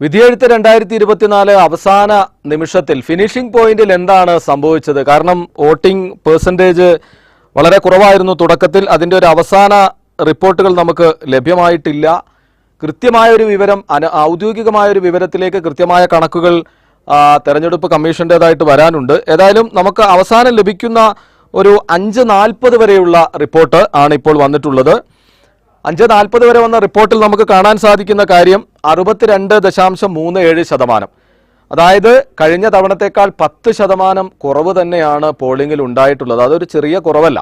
വിധിയെഴുത്ത് രണ്ടായിരത്തി ഇരുപത്തിനാല് അവസാന നിമിഷത്തിൽ ഫിനിഷിംഗ് പോയിന്റിൽ എന്താണ് സംഭവിച്ചത്? കാരണം വോട്ടിംഗ് പേഴ്സന്റേജ് വളരെ കുറവായിരുന്നു. തുടക്കത്തിൽ അതിന്റെ ഒരു അവസാന റിപ്പോർട്ടുകൾ നമുക്ക് ലഭ്യമായിട്ടില്ല. കൃത്യമായ ഒരു വിവരം അന ഔദ്യോഗികമായ ഒരു വിവരത്തിലേക്ക് കൃത്യമായ കണക്കുകൾ തെരഞ്ഞെടുപ്പ് കമ്മീഷന്റെതായിട്ട് വരാനുണ്ട്. ഏതായാലും നമുക്ക് അവസാനം ലഭിക്കുന്ന ഒരു അഞ്ച് നാൽപ്പത് വരെയുള്ള റിപ്പോർട്ട് ആണ് ഇപ്പോൾ വന്നിട്ടുള്ളത്. അഞ്ച് നാൽപ്പത് വരെ വന്ന റിപ്പോർട്ടിൽ നമുക്ക് കാണാൻ സാധിക്കുന്ന കാര്യം അറുപത്തിരണ്ട് ദശാംശം മൂന്ന് ഏഴ് ശതമാനം. അതായത് കഴിഞ്ഞ തവണത്തേക്കാൾ പത്ത് ശതമാനം കുറവ് തന്നെയാണ് പോളിംഗിൽ ഉണ്ടായിട്ടുള്ളത്. അതൊരു ചെറിയ കുറവല്ല.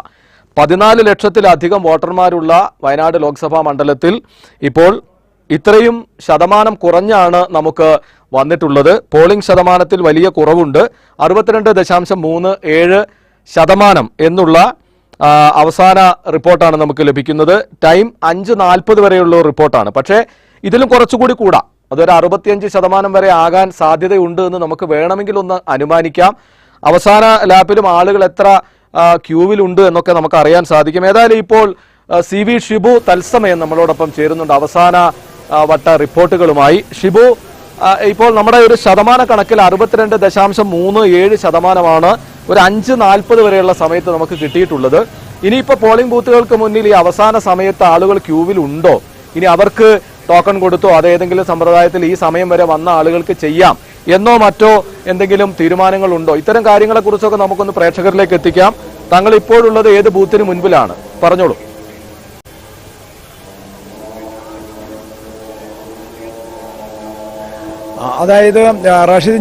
പതിനാല് ലക്ഷത്തിലധികം വോട്ടർമാരുള്ള വയനാട് ലോക്സഭാ മണ്ഡലത്തിൽ ഇപ്പോൾ ഇത്രയും ശതമാനം കുറഞ്ഞാണ് നമുക്ക് വന്നിട്ടുള്ളത്. പോളിംഗ് ശതമാനത്തിൽ വലിയ കുറവുണ്ട്. അറുപത്തിരണ്ട് ദശാംശം മൂന്ന് ഏഴ് ശതമാനം എന്നുള്ള അവസാന റിപ്പോർട്ടാണ് നമുക്ക് ലഭിക്കുന്നത്. ടൈം അഞ്ച് നാൽപ്പത് വരെയുള്ള റിപ്പോർട്ടാണ്. പക്ഷേ ഇതിലും കുറച്ചുകൂടി കൂടാം. അതൊരു അറുപത്തിയഞ്ച് ശതമാനം വരെ ആകാൻ സാധ്യതയുണ്ട് എന്ന് നമുക്ക് വേണമെങ്കിൽ ഒന്ന് അനുമാനിക്കാം. അവസാന ലാപ്പിലും ആളുകൾ എത്ര ക്യൂവിലുണ്ട് എന്നൊക്കെ നമുക്ക് അറിയാൻ സാധിക്കും. ഏതായാലും ഇപ്പോൾ സി വി ഷിബു തത്സമയം നമ്മളോടൊപ്പം ചേരുന്നുണ്ട്. അവസാന വട്ട റിപ്പോർട്ടുകളുമായി. ഷിബു ഇപ്പോൾ നമ്മുടെ ഒരു ശതമാന കണക്കിൽ അറുപത്തിരണ്ട് ദശാംശം മൂന്ന് ഏഴ് ശതമാനമാണ് ഒരു അഞ്ച് നാൽപ്പത് വരെയുള്ള സമയത്ത് നമുക്ക് കിട്ടിയിട്ടുള്ളത്. ഇനിയിപ്പോൾ പോളിംഗ് ബൂത്തുകൾക്ക് മുന്നിൽ ഈ അവസാന സമയത്ത് ആളുകൾ ക്യൂവിൽ ഉണ്ടോ? ഇനി അവർക്ക് ടോക്കൺ കൊടുത്തോ അതേതെങ്കിലും സമ്പ്രദായത്തിൽ ഈ സമയം വരെ വന്ന ആളുകൾക്ക് ചെയ്യാം. എന്നോ മറ്റോ എന്തെങ്കിലും തീരുമാനങ്ങൾ ഉണ്ടോ? ഇത്തരം കാര്യങ്ങളെക്കുറിച്ചൊക്കെ നമുക്കൊന്ന് പ്രേക്ഷകരിലേക്ക് എത്തിക്കാം. താങ്കൾ ഇപ്പോഴുള്ളത് ഏത് ബൂത്തിന് മുൻപിലാണ്? പറഞ്ഞോളൂ. അതായത് റാഷിദ്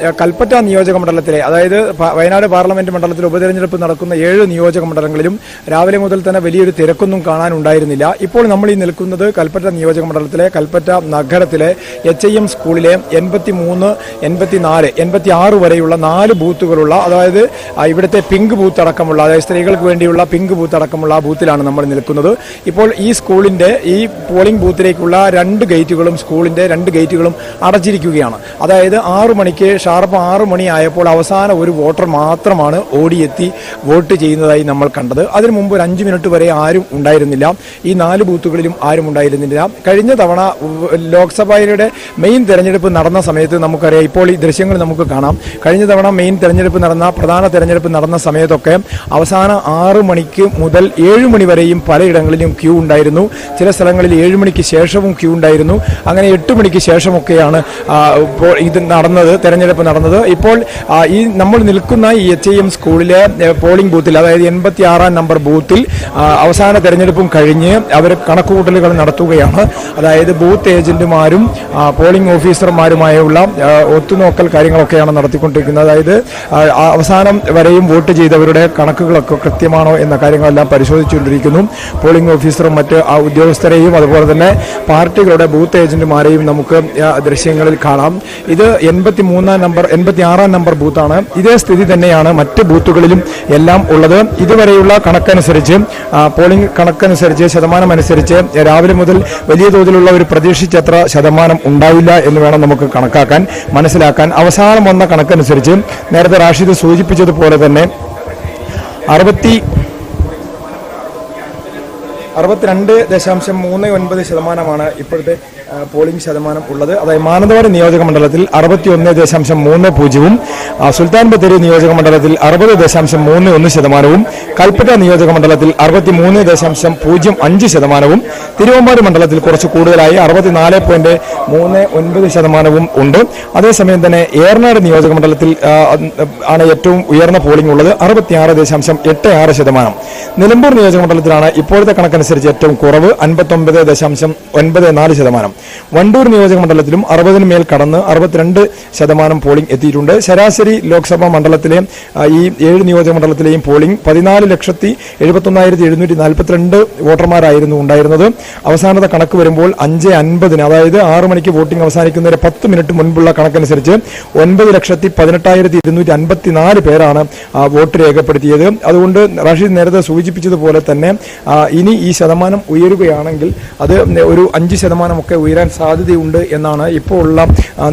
ആ, കൽപ്പറ്റ നിയോജക മണ്ഡലത്തിലെ അതായത് വയനാട് പാർലമെന്റ് മണ്ഡലത്തിൽ ഉപതെരഞ്ഞെടുപ്പ് നടക്കുന്ന ഏഴ് നിയോജക മണ്ഡലങ്ങളിലും രാവിലെ മുതൽ തന്നെ വലിയൊരു തിരക്കൊന്നും കാണാനുണ്ടായിരുന്നില്ല. ഇപ്പോൾ നമ്മൾ ഈ നിൽക്കുന്നത് കൽപ്പറ്റ നിയോജക മണ്ഡലത്തിലെ കൽപ്പറ്റ നഗരത്തിലെ എച്ച് ഐ എം സ്കൂളിലെ എൺപത്തി മൂന്ന് എൺപത്തിനാല് എൺപത്തി ആറ് വരെയുള്ള നാല് ബൂത്തുകളുള്ള അതായത് ഇവിടുത്തെ പിങ്ക് ബൂത്ത് അടക്കമുള്ള അതായത് സ്ത്രീകൾക്ക് വേണ്ടിയുള്ള പിങ്ക് ബൂത്ത് അടക്കമുള്ള ബൂത്തിലാണ് നമ്മൾ നിൽക്കുന്നത്. ഇപ്പോൾ ഈ സ്കൂളിന്റെ ഈ പോളിംഗ് ബൂത്തിലേക്കുള്ള രണ്ട് ഗേറ്റുകളും സ്കൂളിന്റെ രണ്ട് ഗേറ്റുകളും അടച്ചിരിക്കുകയാണ് അതായത് ആറു മണിക്ക് ഷാർപ്പ് ആറു മണി ആയപ്പോൾ അവസാന ഒരു വോട്ടർ മാത്രമാണ് ഓടിയെത്തി വോട്ട് ചെയ്യുന്നതായി നമ്മൾ കണ്ടത്. അതിനു മുമ്പ് ഒരു അഞ്ചു മിനിറ്റ് വരെ ആരും ഉണ്ടായിരുന്നില്ല. ഈ നാല് ബൂത്തുകളിലും ആരും ഉണ്ടായിരുന്നില്ല. കഴിഞ്ഞ തവണ ലോക്സഭയുടെ മെയിൻ തെരഞ്ഞെടുപ്പ് നടന്ന സമയത്ത് നമുക്കറിയാം ഇപ്പോൾ ഈ ദൃശ്യങ്ങൾ നമുക്ക് കാണാം. കഴിഞ്ഞ തവണ മെയിൻ തെരഞ്ഞെടുപ്പ് നടന്ന പ്രധാന തെരഞ്ഞെടുപ്പ് നടന്ന സമയത്തൊക്കെ അവസാന ആറ് മണിക്ക് മുതൽ ഏഴ് മണി വരെയും പലയിടങ്ങളിലും ക്യൂ ഉണ്ടായിരുന്നു. ചില സ്ഥലങ്ങളിൽ ഏഴ് മണിക്ക് ശേഷവും ക്യൂ ഉണ്ടായിരുന്നു. അങ്ങനെ എട്ട് മണിക്ക് ശേഷമൊക്കെയാണ് ഇപ്പോൾ ഇത് നടന്നത് തെരഞ്ഞെടുപ്പ് നടന്നത്. ഇപ്പോൾ ഈ നമ്മൾ നിൽക്കുന്ന ഈ എച്ച് ഐ എം സ്കൂളിലെ പോളിംഗ് ബൂത്തിൽ അതായത് എൺപത്തി ആറാം നമ്പർ ബൂത്തിൽ അവസാന തെരഞ്ഞെടുപ്പും കഴിഞ്ഞ് അവർ കണക്കുകൂട്ടലുകൾ നടത്തുകയാണ്. അതായത് ബൂത്ത് ഏജന്റുമാരും പോളിംഗ് ഓഫീസർമാരുമായുള്ള ഒത്തുനോക്കൽ കാര്യങ്ങളൊക്കെയാണ് നടത്തിക്കൊണ്ടിരിക്കുന്നത്. അതായത് അവസാനം വരെയും വോട്ട് ചെയ്തവരുടെ കണക്കുകളൊക്കെ കൃത്യമാണോ എന്ന കാര്യങ്ങളെല്ലാം പരിശോധിച്ചുകൊണ്ടിരിക്കുന്നു. പോളിംഗ് ഓഫീസറും മറ്റ് ആ ഉദ്യോഗസ്ഥരെയും അതുപോലെ തന്നെ പാർട്ടികളുടെ ബൂത്ത് ഏജന്റുമാരെയും നമുക്ക് ആ, ദൃശ്യങ്ങളിൽ കാണാം. ഇത് എൺപത്തി മൂന്നാം നമ്പർ എൺപത്തി ആറാം നമ്പർ ബൂത്താണ്. ഇതേ സ്ഥിതി തന്നെയാണ് മറ്റ് ബൂത്തുകളിലും എല്ലാം ഉള്ളത്. ഇതുവരെയുള്ള കണക്കനുസരിച്ച് പോളിംഗ് കണക്കനുസരിച്ച് ശതമാനം അനുസരിച്ച് രാവിലെ മുതൽ വലിയ തോതിലുള്ള ഒരു പ്രതീക്ഷിച്ചത്ര ശതമാനം ഉണ്ടായില്ല എന്ന് വേണം നമുക്ക് കണക്കാക്കാൻ മനസ്സിലാക്കാൻ. അവസാനം വന്ന കണക്കനുസരിച്ച് നേരത്തെ റാഷിദ് സൂചിപ്പിച്ചതുപോലെ തന്നെ അറുപത്തി അറുപത്തിരണ്ട് ദശാംശം മൂന്ന് ഒൻപത് ശതമാനമാണ് ഇപ്പോഴത്തെ പോളിംഗ് ശതമാനം ഉള്ളത്. അതായത് മാനന്തവാടി നിയോജക മണ്ഡലത്തിൽ അറുപത്തി ഒന്ന് ദശാംശം മൂന്ന് പൂജ്യവും സുൽത്താൻ ബത്തേരി നിയോജക മണ്ഡലത്തിൽ അറുപത് ദശാംശം മൂന്ന് ഒന്ന് ശതമാനവും കൽപ്പറ്റ നിയോജക മണ്ഡലത്തിൽ അറുപത്തി മൂന്ന് ദശാംശം പൂജ്യം അഞ്ച് ശതമാനവും തിരുവമ്പാടി മണ്ഡലത്തിൽ കുറച്ച് കൂടുതലായി അറുപത്തിനാല് പോയിന്റ് മൂന്ന് ഒൻപത് ശതമാനവും ഉണ്ട്. അതേസമയം തന്നെ ഏറനാട് നിയോജക മണ്ഡലത്തിൽ ആണ് ഏറ്റവും ഉയർന്ന പോളിംഗ് ഉള്ളത് അറുപത്തിയാറ് ദശാംശം എട്ട് ആറ് ശതമാനം. നിലമ്പൂർ നിയോജക മണ്ഡലത്തിലാണ് ഇപ്പോഴത്തെ കണക്കനുസരിച്ച് ഏറ്റവും കുറവ് അൻപത്തൊമ്പത് ദശാംശം ഒൻപത് നാല് ശതമാനം. വണ്ടൂർ നിയോജക മണ്ഡലത്തിലും അറുപതിന് മേൽ കടന്ന് അറുപത്തിരണ്ട് ശതമാനം പോളിംഗ് എത്തിയിട്ടുണ്ട്. ശരാശരി ലോക്സഭാ മണ്ഡലത്തിലെ ഈ ഏഴ് നിയോജക മണ്ഡലത്തിലെയും പോളിംഗ് പതിനാല് ലക്ഷത്തി എഴുപത്തൊന്നായിരത്തി എഴുന്നൂറ്റി നാൽപ്പത്തിരണ്ട് വോട്ടർമാരായിരുന്നു ഉണ്ടായിരുന്നത്. അവസാനത്തെ കണക്ക് വരുമ്പോൾ അഞ്ച് അൻപതിന് അതായത് ആറ് മണിക്ക് വോട്ടിംഗ് അവസാനിക്കുന്നതിന് പത്ത് മിനിറ്റ് മുൻപുള്ള കണക്കനുസരിച്ച് ഒൻപത് ലക്ഷത്തി പതിനെട്ടായിരത്തി ഇരുന്നൂറ്റി അൻപത്തിനാല് പേരാണ് വോട്ട് രേഖപ്പെടുത്തിയത്. അതുകൊണ്ട് റഷീദ് നേരത്തെ സൂചിപ്പിച്ചതുപോലെ തന്നെ ഇനി ഈ ശതമാനം ഉയരുകയാണെങ്കിൽ അത് ഒരു അഞ്ച് ശതമാനമൊക്കെ ഉയരാൻ സാധ്യതയുണ്ട് എന്നാണ് ഇപ്പോൾ ഉള്ള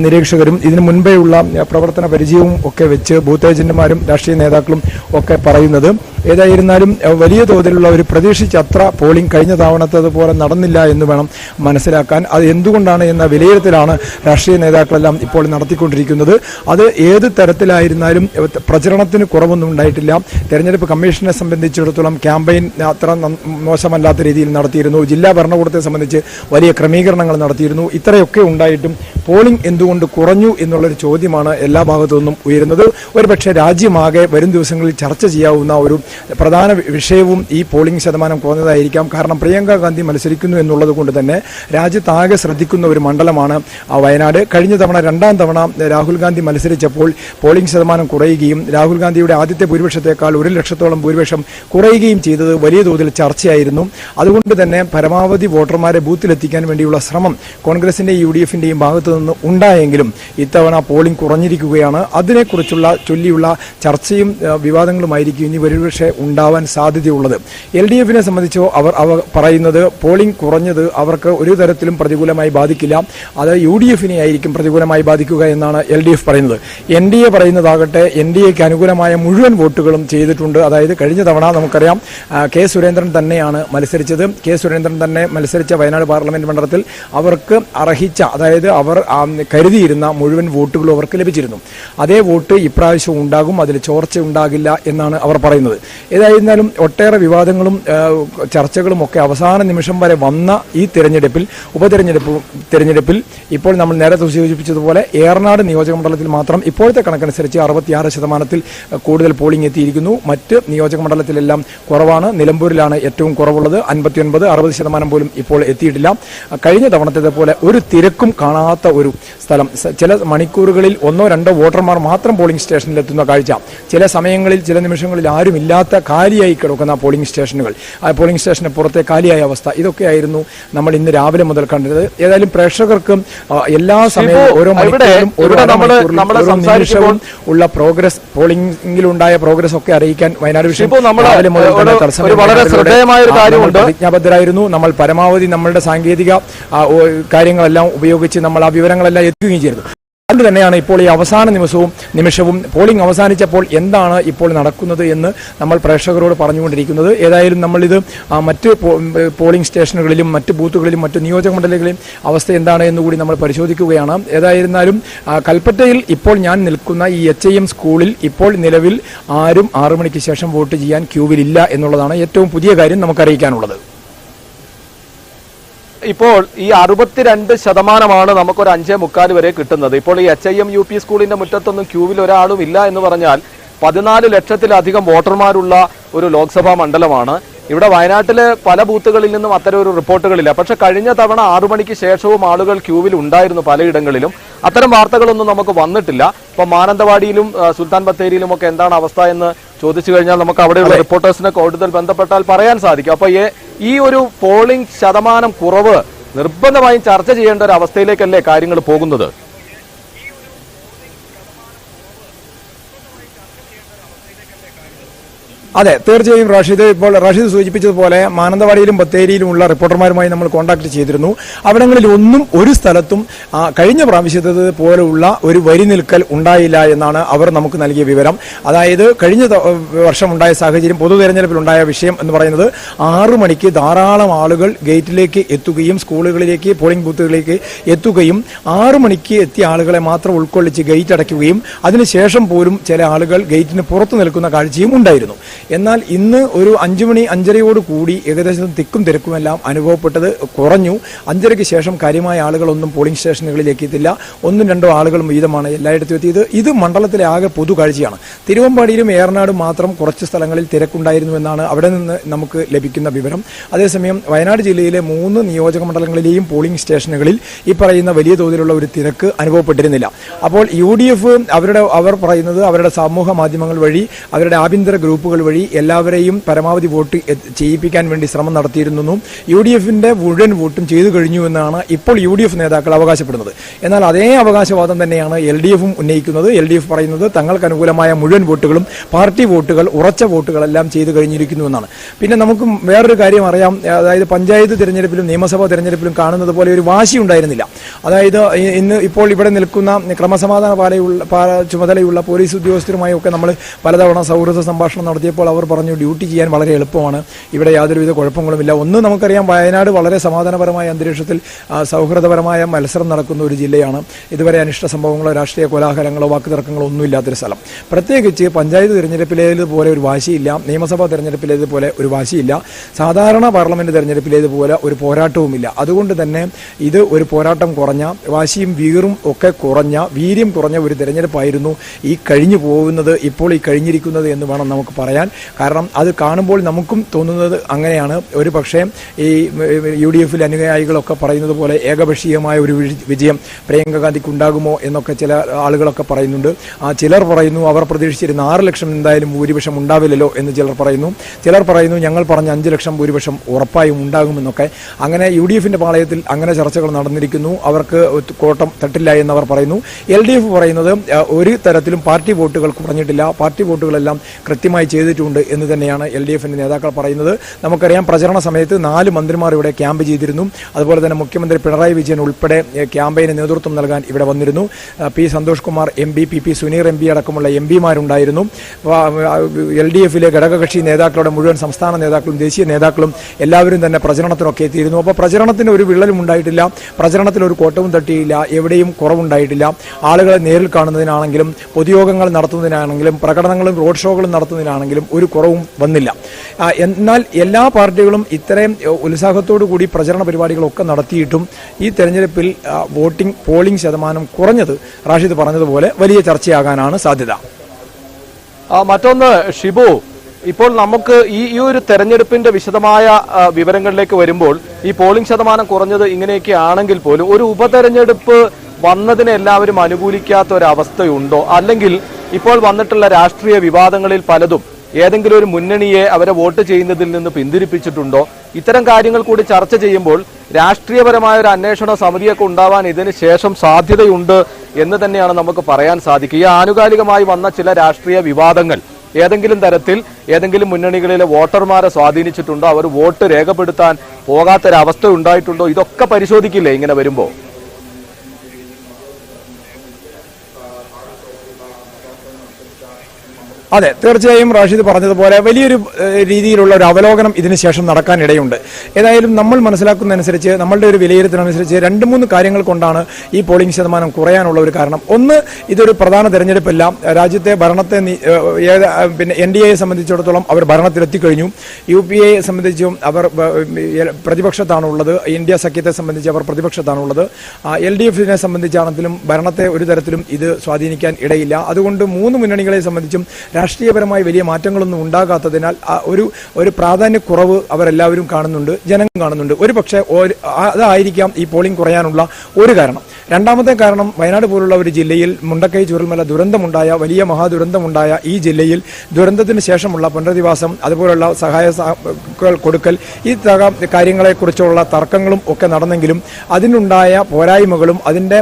നിരീക്ഷകരും ഇതിനു മുൻപേയുള്ള പ്രവർത്തന പരിചയവും ഒക്കെ വെച്ച് ബൂത്ത് ഏജന്റുമാരും രാഷ്ട്രീയ നേതാക്കളും ഒക്കെ പറയുന്നത്. ഏതായിരുന്നാലും വലിയ തോതിലുള്ള ഒരു പ്രതീക്ഷിച്ചത്ര പോളിംഗ് കഴിഞ്ഞ തവണത്തതുപോലെ നടന്നില്ല എന്ന് വേണം മനസ്സിലാക്കാൻ. അത് എന്തുകൊണ്ടാണ് എന്ന വിലയിരുത്തലാണ് രാഷ്ട്രീയ നേതാക്കളെല്ലാം ഇപ്പോൾ നടത്തിക്കൊണ്ടിരിക്കുന്നത്. അത് ഏത് തരത്തിലായിരുന്നാലും പ്രചരണത്തിന് കുറവൊന്നും ഉണ്ടായിട്ടില്ല. തെരഞ്ഞെടുപ്പ് കമ്മീഷനെ സംബന്ധിച്ചിടത്തോളം ക്യാമ്പയിൻ അത്ര മോശമല്ലാത്ത രീതിയിൽ നടത്തിയിരുന്നു. ജില്ലാ ഭരണകൂടത്തെ സംബന്ധിച്ച് വലിയ ക്രമീകരണങ്ങൾ നടത്തിയിരുന്നു. ഇത്രയൊക്കെ ഉണ്ടായിട്ടും പോളിംഗ് എന്തുകൊണ്ട് കുറഞ്ഞു എന്നുള്ളൊരു ചോദ്യമാണ് എല്ലാ ഭാഗത്തു നിന്നും ഉയരുന്നത്. ഒരുപക്ഷെ രാജ്യമാകെ വരും ദിവസങ്ങളിൽ ചർച്ച ചെയ്യാവുന്ന ഒരു പ്രധാന വിഷയവും ഈ പോളിംഗ് ശതമാനം കുറഞ്ഞതായിരിക്കാം. കാരണം പ്രിയങ്ക ഗാന്ധി മത്സരിക്കുന്നു എന്നുള്ളത് കൊണ്ട് തന്നെ രാജ്യത്താകെ ശ്രദ്ധിക്കുന്ന ഒരു മണ്ഡലമാണ് വയനാട്. കഴിഞ്ഞ തവണ രണ്ടാം തവണ രാഹുൽ ഗാന്ധി മത്സരിച്ചപ്പോൾ പോളിംഗ് ശതമാനം കുറയുകയും രാഹുൽ ഗാന്ധിയുടെ ആദ്യത്തെ ഭൂരിപക്ഷത്തേക്കാൾ ഒരു ലക്ഷത്തോളം ഭൂരിപക്ഷം കുറയുകയും ചെയ്തത് വലിയ തോതിൽ ചർച്ചയായിരുന്നു. അതുകൊണ്ട് തന്നെ പരമാവധി വോട്ടർമാരെ ബൂത്തിലെത്തിക്കാൻ വേണ്ടിയുള്ള ശ്രമം കോൺഗ്രസിന്റെയും യു ഡി എഫിന്റെയും ഭാഗത്തു നിന്ന് ഉണ്ടായെങ്കിലും ഇത്തവണ പോളിംഗ് കുറഞ്ഞിരിക്കുകയാണ്. അതിനെക്കുറിച്ചുള്ള ചൊല്ലിയുള്ള ചർച്ചയും വിവാദങ്ങളുമായിരിക്കും ഇനി ഒരുപക്ഷെ ഉണ്ടാവാൻ സാധ്യതയുള്ളത്. എൽ ഡി എഫിനെ സംബന്ധിച്ചോ അവർ അവർ പറയുന്നത് പോളിംഗ് കുറഞ്ഞത് അവർക്ക് ഒരു തരത്തിലും പ്രതികൂലമായി ബാധിക്കില്ല. അത് യു ഡി എഫിനെ ആയിരിക്കും പ്രതികൂലമായി ബാധിക്കുക എന്നാണ് എൽ ഡി എഫ് പറയുന്നത്. എൻ ഡി എ പറയുന്നതാകട്ടെ എൻ ഡി എക്ക് അനുകൂലമായ മുഴുവൻ വോട്ടുകളും ചെയ്തിട്ടുണ്ട്. അതായത് കഴിഞ്ഞ തവണ നമുക്കറിയാം കെ സുരേന്ദ്രൻ തന്നെയാണ് മത്സരിച്ചത്. കെ സുരേന്ദ്രൻ തന്നെ മത്സരിച്ച വയനാട് പാർലമെന്റ് മണ്ഡലത്തിൽ അവർക്ക് അർഹിച്ച അതായത് അവർ കരുതിയിരുന്ന മുഴുവൻ വോട്ടുകളും അവർക്ക് ലഭിച്ചിരുന്നു. അതേ വോട്ട് ഇപ്രാവശ്യം ഉണ്ടാകും അതിൽ ചോർച്ച ഉണ്ടാകില്ല എന്നാണ് അവർ പറയുന്നത്. ഏതായിരുന്നാലും ഒട്ടേറെ വിവാദങ്ങളും ചർച്ചകളും ഒക്കെ അവസാന നിമിഷം വരെ വന്ന ഈ തിരഞ്ഞെടുപ്പിൽ ഉപതെരഞ്ഞെടുപ്പ് തിരഞ്ഞെടുപ്പിൽ ഇപ്പോൾ നമ്മൾ നേരത്തെ സൂചിപ്പിച്ചതുപോലെ ഏറനാട് നിയോജക മണ്ഡലത്തിൽ മാത്രം ഇപ്പോഴത്തെ കണക്കനുസരിച്ച് അറുപത്തിയാറ് ശതമാനത്തിൽ കൂടുതൽ പോളിംഗ് എത്തിയിരിക്കുന്നു. മറ്റ് നിയോജക മണ്ഡലത്തിലെല്ലാം കുറവാണ്. നിലമ്പൂരിലാണ് ഏറ്റവും കുറവുള്ളത്. അൻപത്തിയൊൻപത് അറുപത് ശതമാനം പോലും ഇപ്പോൾ എത്തിയിട്ടില്ല. കഴിഞ്ഞ തവണത്തെ പോലെ ഒരു തിരക്കും കാണാത്ത ഒരു സ്ഥലം. ചില മണിക്കൂറുകളിൽ ഒന്നോ രണ്ടോ വോട്ടർമാർ മാത്രം പോളിംഗ് സ്റ്റേഷനിൽ എത്തുന്ന കാഴ്ച. ചില സമയങ്ങളിൽ ചില നിമിഷങ്ങളിൽ ആരുമില്ലാത്ത കാലിയായി കിടക്കുന്ന പോളിംഗ് സ്റ്റേഷനുകൾ. ആ പോളിംഗ് സ്റ്റേഷന് പുറത്തെ കാലിയായ അവസ്ഥ. ഇതൊക്കെയായിരുന്നു നമ്മൾ ഇന്ന് രാവിലെ മുതൽ കണ്ടത്. ഏതായാലും പ്രേക്ഷകർക്കും എല്ലാ സമയവും ഓരോ മണിക്കൂറിലും ഓരോ നിമിഷവും ഉള്ള പ്രോഗ്രസ് പോളിംഗിലുണ്ടായ പ്രോഗ്രസ് ഒക്കെ അറിയിക്കാൻ വയനാട് വിഷയം രാവിലെ മുതൽ തന്നെ. പ്രതിജ്ഞാബദ്ധരായിരുന്നു. നമ്മൾ പരമാവധി നമ്മളുടെ സാങ്കേതിക കാര്യങ്ങളെല്ലാം ഉപയോഗിച്ച് നമ്മൾ ആ വിവരങ്ങളെല്ലാം എത്തുകയും ചെയ്തു. അതുകൊണ്ട് തന്നെയാണ് ഇപ്പോൾ ഈ അവസാന നിമിഷവും നിമിഷവും പോളിംഗ് അവസാനിച്ചപ്പോൾ എന്താണ് ഇപ്പോൾ നടക്കുന്നത് എന്ന് നമ്മൾ പ്രേക്ഷകരോട് പറഞ്ഞുകൊണ്ടിരിക്കുന്നത്. ഏതായാലും നമ്മളിത് മറ്റ് പോളിംഗ് സ്റ്റേഷനുകളിലും മറ്റ് ബൂത്തുകളിലും മറ്റ് നിയോജക മണ്ഡലങ്ങളിലും അവസ്ഥ എന്താണ് എന്നുകൂടി നമ്മൾ പരിശോധിക്കുകയാണ്. ഏതായിരുന്നാലും കൽപ്പറ്റയിൽ ഇപ്പോൾ ഞാൻ നിൽക്കുന്ന ഈ എച്ച് ഐ എം സ്കൂളിൽ ഇപ്പോൾ നിലവിൽ ആരും ആറു മണിക്ക് ശേഷം വോട്ട് ചെയ്യാൻ ക്യൂവിലില്ല എന്നുള്ളതാണ് ഏറ്റവും പുതിയ കാര്യം നമുക്ക് അറിയിക്കാനുള്ളത് ഇപ്പോൾ ഈ അറുപത്തിരണ്ട് ശതമാനമാണ് നമുക്കൊരു അഞ്ചേ മുക്കാൽ വരെ കിട്ടുന്നത്. ഇപ്പോൾ ഈ H I M U P സ്കൂളിന്റെ മുറ്റത്തൊന്നും ക്യൂവിൽ ഒരാളും ഇല്ല എന്ന് പറഞ്ഞാൽ പതിനാല് ലക്ഷത്തിലധികം വോട്ടർമാരുള്ള ഒരു ലോക്സഭാ മണ്ഡലമാണ്. ഇവിടെ വയനാട്ടിലെ പല ബൂത്തുകളിൽ നിന്നും അത്തരം ഒരു റിപ്പോർട്ടുകളില്ല. പക്ഷെ കഴിഞ്ഞ തവണ ആറു മണിക്ക് ശേഷവും ആളുകൾ ക്യൂവിൽ ഉണ്ടായിരുന്നു പലയിടങ്ങളിലും. അത്തരം വാർത്തകളൊന്നും നമുക്ക് വന്നിട്ടില്ല. ഇപ്പൊ മാനന്തവാടിയിലും സുൽത്താൻ ബത്തേരിയിലും ഒക്കെ എന്താണ് അവസ്ഥ എന്ന് ചോദിച്ചു കഴിഞ്ഞാൽ നമുക്ക് അവിടെയുള്ള റിപ്പോർട്ടേഴ്സിനെ കൂടുതൽ ബന്ധപ്പെട്ടാൽ പറയാൻ സാധിക്കും. അപ്പൊ ഈ- ഈ ഒരു പോളിംഗ് ശതമാനം കുറവ് നിർബന്ധമായും ചർച്ച ചെയ്യേണ്ട ഒരു അവസ്ഥയിലേക്കല്ലേ കാര്യങ്ങൾ പോകുന്നത്? അതെ തീർച്ചയായും റാഷിദ് ഇപ്പോൾ റഷീദ് സൂചിപ്പിച്ചതുപോലെ മാനന്തവാടിയിലും ബത്തേരിയിലുമുള്ള റിപ്പോർട്ടർമാരുമായി നമ്മൾ കോൺടാക്ട് ചെയ്തിരുന്നു. അവിടങ്ങളിൽ ഒന്നും ഒരു സ്ഥലത്തും കഴിഞ്ഞ പ്രാവശ്യത്തത് പോലെയുള്ള ഒരു വരി നിൽക്കൽ ഉണ്ടായില്ല എന്നാണ് അവർ നമുക്ക് നൽകിയ വിവരം. അതായത് കഴിഞ്ഞ വർഷം ഉണ്ടായ സാഹചര്യം പൊതു തെരഞ്ഞെടുപ്പിലുണ്ടായ വിഷയം എന്ന് പറയുന്നത് ആറു മണിക്ക് ധാരാളം ആളുകൾ ഗേറ്റിലേക്ക് എത്തുകയും സ്കൂളുകളിലേക്ക് പോളിംഗ് ബൂത്തുകളിലേക്ക് എത്തുകയും ആറു മണിക്ക് എത്തിയ ആളുകളെ മാത്രം ഉൾക്കൊള്ളിച്ച് ഗേറ്റ് അടയ്ക്കുകയും അതിനുശേഷം പോലും ചില ആളുകൾ ഗേറ്റിന് പുറത്തു നിൽക്കുന്ന കാഴ്ചയും ഉണ്ടായിരുന്നു. എന്നാൽ ഇന്ന് ഒരു അഞ്ചു മണി അഞ്ചരയോട് കൂടി ഏകദേശം തിക്കും തിരക്കുമെല്ലാം അനുഭവപ്പെട്ടത് കുറഞ്ഞു. അഞ്ചരയ്ക്ക് ശേഷം കാര്യമായ ആളുകളൊന്നും പോളിംഗ് സ്റ്റേഷനുകളിലേക്ക് എത്തില്ല ഒന്നും രണ്ടോ ആളുകളും വീതമാണ് എല്ലായിടത്തും എത്തിയത്. ഇത് മണ്ഡലത്തിലെ ആകെ പൊതു കാഴ്ചയാണ് തിരുവമ്പാടിയിലും ഏറനാടും മാത്രം കുറച്ച് സ്ഥലങ്ങളിൽ തിരക്കുണ്ടായിരുന്നു എന്നാണ് അവിടെ നിന്ന് നമുക്ക് ലഭിക്കുന്ന വിവരം. അതേസമയം വയനാട് ജില്ലയിലെ മൂന്ന് നിയോജക മണ്ഡലങ്ങളിലെയും പോളിംഗ് സ്റ്റേഷനുകളിൽ ഈ പറയുന്ന വലിയ തോതിലുള്ള ഒരു തിരക്ക് അനുഭവപ്പെട്ടിരുന്നില്ല. അപ്പോൾ യു അവരുടെ അവർ പറയുന്നത് അവരുടെ സമൂഹ മാധ്യമങ്ങൾ വഴി അവരുടെ ആഭ്യന്തര ഗ്രൂപ്പുകൾ വഴി എല്ലാവരെയും പരമാവധി വോട്ട് ചെയ്യിപ്പിക്കാൻ വേണ്ടി ശ്രമം നടത്തിയിരുന്നു. യു ഡി എഫിന്റെ മുഴുവൻ വോട്ടും ചെയ്തു കഴിഞ്ഞു എന്നാണ് ഇപ്പോൾ യു ഡി എഫ് നേതാക്കൾ അവകാശപ്പെടുന്നത്. എന്നാൽ അതേ അവകാശവാദം തന്നെയാണ് എൽ ഡി എഫും ഉന്നയിക്കുന്നത്. എൽ ഡി എഫ് പറയുന്നത് തങ്ങൾക്ക് അനുകൂലമായ മുഴുവൻ വോട്ടുകളും പാർട്ടി വോട്ടുകൾ ഉറച്ച വോട്ടുകളെല്ലാം ചെയ്തു കഴിഞ്ഞിരിക്കുന്നു എന്നാണ്. പിന്നെ നമുക്ക് വേറൊരു കാര്യം അറിയാം. അതായത് പഞ്ചായത്ത് തിരഞ്ഞെടുപ്പിലും നിയമസഭാ തിരഞ്ഞെടുപ്പിലും കാണുന്നത് പോലെ ഒരു വാശി ഉണ്ടായിരുന്നില്ല. അതായത് ഇന്ന് ഇപ്പോൾ ഇവിടെ നിൽക്കുന്ന ക്രമസമാധാന പാലയുള്ള ചുമതലയുള്ള പോലീസ് ഉദ്യോഗസ്ഥരുമായി ഒക്കെ നമ്മൾ പലതവണ സൗഹൃദ സംഭാഷണം നടത്തിയപ്പോൾ അവർ പറഞ്ഞു ഡ്യൂട്ടി ചെയ്യാൻ വളരെ എളുപ്പമാണ്. ഇവിടെ യാതൊരുവിധ കുഴപ്പങ്ങളുമില്ല. ഒന്ന് നമുക്കറിയാം വയനാട് വളരെ സമാധാനപരമായ അന്തരീക്ഷത്തിൽ സൗഹൃദപരമായ മത്സരം നടക്കുന്ന ഒരു ജില്ലയാണ്. ഇതുവരെ അനിഷ്ട സംഭവങ്ങളോ രാഷ്ട്രീയ കോലാഹലങ്ങളോ വാക്കുതർക്കങ്ങളോ ഒന്നും ഒന്നുമില്ലാത്തൊരു സ്ഥലം. പ്രത്യേകിച്ച് പഞ്ചായത്ത് തിരഞ്ഞെടുപ്പിലേതുപോലെ ഒരു വാശിയില്ല. നിയമസഭാ തെരഞ്ഞെടുപ്പിലേതുപോലെ ഒരു വാശിയില്ല. സാധാരണ പാർലമെന്റ് തെരഞ്ഞെടുപ്പിലേതുപോലെ ഒരു പോരാട്ടവുമില്ല. അതുകൊണ്ട് തന്നെ ഇത് ഒരു പോരാട്ടം കുറഞ്ഞ വാശിയും വീറും ഒക്കെ കുറഞ്ഞ വീര്യം കുറഞ്ഞ ഒരു തിരഞ്ഞെടുപ്പായിരുന്നു ഈ കഴിഞ്ഞു പോകുന്നത് ഇപ്പോൾ ഈ കഴിഞ്ഞിരിക്കുന്നത് എന്ന് വേണം നമുക്ക് പറയാൻ. കാരണം അത് കാണുമ്പോൾ നമുക്കും തോന്നുന്നത് അങ്ങനെയാണ്. ഒരു പക്ഷേ ഈ യു ഡി എഫിൽ അനുയായികളൊക്കെ പറയുന്നത് പോലെ ഏകപക്ഷീയമായ ഒരു വിജ- വിജയം പ്രിയങ്ക ഗാന്ധിക്ക് ഉണ്ടാകുമോ എന്നൊക്കെ ചില ആളുകളൊക്കെ പറയുന്നുണ്ട്. ആ ചിലർ പറയുന്നു അവർ പ്രതീക്ഷിച്ചിരുന്ന ആറ് ലക്ഷം എന്തായാലും ഭൂരിപക്ഷം ഉണ്ടാവില്ലല്ലോ എന്ന് ചിലർ പറയുന്നു. ചിലർ പറയുന്നു ഞങ്ങൾ പറഞ്ഞ അഞ്ച് ലക്ഷം ഭൂരിപക്ഷം ഉറപ്പായും ഉണ്ടാകുമെന്നൊക്കെ. അങ്ങനെ യു ഡി പാളയത്തിൽ അങ്ങനെ ചർച്ചകൾ നടന്നിരിക്കുന്നു. അവർക്ക് കോട്ടം തട്ടില്ല എന്നവർ പറയുന്നു. എൽ ഡി എഫ് പറയുന്നത് ഒരു തരത്തിലും പാർട്ടി വോട്ടുകൾ കുറഞ്ഞിട്ടില്ല പാർട്ടി വോട്ടുകളെല്ലാം കൃത്യമായി ചെയ്തിട്ടുണ്ട്. എന്ന് തന്നെയാണ് എൽ ഡി എഫിന്റെ നേതാക്കൾ പറയുന്നത്. നമുക്കറിയാം പ്രചരണ സമയത്ത് നാല് മന്ത്രിമാർ ഇവിടെ ക്യാമ്പ് ചെയ്തിരുന്നു. അതുപോലെ തന്നെ മുഖ്യമന്ത്രി പിണറായി വിജയൻ ഉൾപ്പെടെ ക്യാമ്പയിന് നേതൃത്വം നൽകാൻ ഇവിടെ വന്നിരുന്നു. P Santhosh Kumar M P P P Suneer M P അടക്കമുള്ള എം പിമാരുണ്ടായിരുന്നു. എൽ ഡി എഫിലെ ഘടകകക്ഷി നേതാക്കളുടെ മുഴുവൻ സംസ്ഥാന നേതാക്കളും ദേശീയ നേതാക്കളും എല്ലാവരും തന്നെ പ്രചരണത്തിനൊക്കെ എത്തിയിരുന്നു. അപ്പോൾ പ്രചരണത്തിന് ഒരു വിള്ളലും ഉണ്ടായിട്ടില്ല. പ്രചരണത്തിൽ ഒരു കോട്ടവും തട്ടിയില്ല. എവിടെയും കുറവുണ്ടായിട്ടില്ല. ആളുകളെ നേരിൽ കാണുന്നതിനാണെങ്കിലും പൊതുയോഗങ്ങൾ നടത്തുന്നതിനാണെങ്കിലും പ്രകടനങ്ങളും റോഡ് ഷോകളും നടത്തുന്നതിനാണെങ്കിലും ഒരു കുറവും വന്നില്ല. എന്നാൽ എല്ലാ പാർട്ടികളും ഇത്രയും ഉത്സാഹത്തോടു കൂടി പ്രചരണ പരിപാടികളൊക്കെ നടത്തിയിട്ടും ഈ തെരഞ്ഞെടുപ്പിൽ വോട്ടിംഗ് പോളിംഗ് ശതമാനം കുറഞ്ഞത് റാഷിദ് പറഞ്ഞതുപോലെ വലിയ ചർച്ചയാകാനാണ് സാധ്യത. മറ്റൊന്ന് ഷിബു ഇപ്പോൾ നമുക്ക് ഈ ഈ ഒരു തെരഞ്ഞെടുപ്പിന്റെ വിശദമായ വിവരങ്ങളിലേക്ക് വരുമ്പോൾ ഈ പോളിംഗ് ശതമാനം കുറഞ്ഞത് ഇങ്ങനെയൊക്കെ ആണെങ്കിൽ പോലും ഒരു ഉപതെരഞ്ഞെടുപ്പ് വന്നതിനെ എല്ലാവരും അനുകൂലിക്കാത്ത ഒരു അവസ്ഥയുണ്ടോ അല്ലെങ്കിൽ ഇപ്പോൾ വന്നിട്ടുള്ള രാഷ്ട്രീയ വിവാദങ്ങളിൽ പലതും ഏതെങ്കിലും ഒരു മുന്നണിയെ അവരെ വോട്ട് ചെയ്യുന്നതിൽ നിന്ന് പിന്തിരിപ്പിച്ചിട്ടുണ്ടോ? ഇത്തരം കാര്യങ്ങൾ കൂടി ചർച്ച ചെയ്യുമ്പോൾ രാഷ്ട്രീയപരമായ ഒരു അന്വേഷണ സമിതിയൊക്കെ ഉണ്ടാവാൻ ഇതിന് ശേഷം സാധ്യതയുണ്ട് എന്ന് തന്നെയാണ് നമുക്ക് പറയാൻ സാധിക്കുക. ഈ ആനുകാലികമായി വന്ന ചില രാഷ്ട്രീയ വിവാദങ്ങൾ ഏതെങ്കിലും തരത്തിൽ ഏതെങ്കിലും മുന്നണികളിലെ വോട്ടർമാരെ സ്വാധീനിച്ചിട്ടുണ്ടോ? അവർ വോട്ട് രേഖപ്പെടുത്താൻ പോകാത്തൊരവസ്ഥ ഉണ്ടായിട്ടുണ്ടോ? ഇതൊക്കെ പരിശോധിക്കില്ലേ ഇങ്ങനെ വരുമ്പോൾ അതെ തീർച്ചയായും റാഷിദ് പറഞ്ഞതുപോലെ വലിയൊരു രീതിയിലുള്ള ഒരു അവലോകനം ഇതിനുശേഷം നടക്കാനിടയുണ്ട്. ഏതായാലും നമ്മൾ മനസ്സിലാക്കുന്നതനുസരിച്ച് നമ്മളുടെ ഒരു വിലയിരുത്തലനുസരിച്ച് രണ്ട് മൂന്ന് കാര്യങ്ങൾ കൊണ്ടാണ് ഈ പോളിംഗ് ശതമാനം കുറയാനുള്ള ഒരു കാരണം. ഒന്ന് ഇതൊരു പ്രധാന തെരഞ്ഞെടുപ്പല്ല. രാജ്യത്തെ ഭരണത്തെ പിന്നെ എൻ ഡി എയെ സംബന്ധിച്ചിടത്തോളം അവർ ഭരണത്തിലെത്തിക്കഴിഞ്ഞു. യു പി എയെ സംബന്ധിച്ചും അവർ പ്രതിപക്ഷത്താണുള്ളത്. ഇന്ത്യ സഖ്യത്തെ സംബന്ധിച്ച് അവർ പ്രതിപക്ഷത്താണുള്ളത്. എൽ ഡി എഫിനെ സംബന്ധിച്ചാണെങ്കിലും ഭരണത്തെ ഒരു തരത്തിലും ഇത് സ്വാധീനിക്കാൻ ഇടയില്ല. അതുകൊണ്ട് മൂന്ന് മുന്നണികളെ സംബന്ധിച്ചും രാഷ്ട്രീയപരമായി വലിയ മാറ്റങ്ങളൊന്നും ഉണ്ടാകാത്തതിനാൽ ഒരു ഒരു പ്രാധാന്യക്കുറവ് അവരെല്ലാവരും കാണുന്നുണ്ട് ജനം കാണുന്നുണ്ട്. ഒരു പക്ഷേ അതായിരിക്കാം ഈ പോളിംഗ് കുറയാനുള്ള ഒരു കാരണം. രണ്ടാമത്തെ കാരണം വയനാട് പോലുള്ള ഒരു ജില്ലയിൽ മുണ്ടക്കൈ ചുരുൾമല ദുരന്തമുണ്ടായ വലിയ മഹാദുരന്തമുണ്ടായ ഈ ജില്ലയിൽ ദുരന്തത്തിന് ശേഷമുള്ള പുനരധിവാസം അതുപോലുള്ള സഹായ സഹ- കൊടുക്കൽ ഈ കാര്യങ്ങളെക്കുറിച്ചുള്ള തർക്കങ്ങളും ഒക്കെ നടന്നെങ്കിലും അതിനുണ്ടായ പോരായ്മകളും അതിന്റെ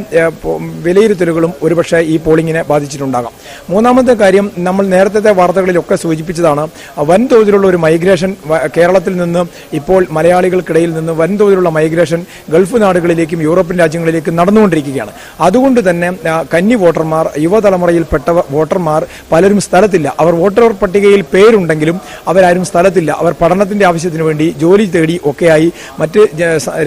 വിലയിരുത്തലുകളും ഒരുപക്ഷെ ഈ പോളിംഗിനെ ബാധിച്ചിട്ടുണ്ടാകാം. മൂന്നാമത്തെ കാര്യം നമ്മൾ നേരത്തെ വാർത്തകളിലൊക്കെ സൂചിപ്പിച്ചതാണ് വൻതോതിലുള്ള ഒരു മൈഗ്രേഷൻ കേരളത്തിൽ നിന്ന് ഇപ്പോൾ മലയാളികൾക്കിടയിൽ നിന്ന് വൻതോതിലുള്ള മൈഗ്രേഷൻ ഗൾഫ് നാടുകളിലേക്കും യൂറോപ്യൻ രാജ്യങ്ങളിലേക്കും നടന്നുകൊണ്ടിരിക്കുകയാണ്. അതുകൊണ്ട് തന്നെ കന്നി വോട്ടർമാർ യുവതലമുറയിൽപ്പെട്ട വോട്ടർമാർ പലരും സ്ഥലത്തില്ല. അവർ വോട്ടർ പട്ടികയിൽ പേരുണ്ടെങ്കിലും അവരാരും സ്ഥലത്തില്ല. അവർ പഠനത്തിന്റെ ആവശ്യത്തിന് വേണ്ടി ജോലി തേടി ഒക്കെയായി മറ്റ്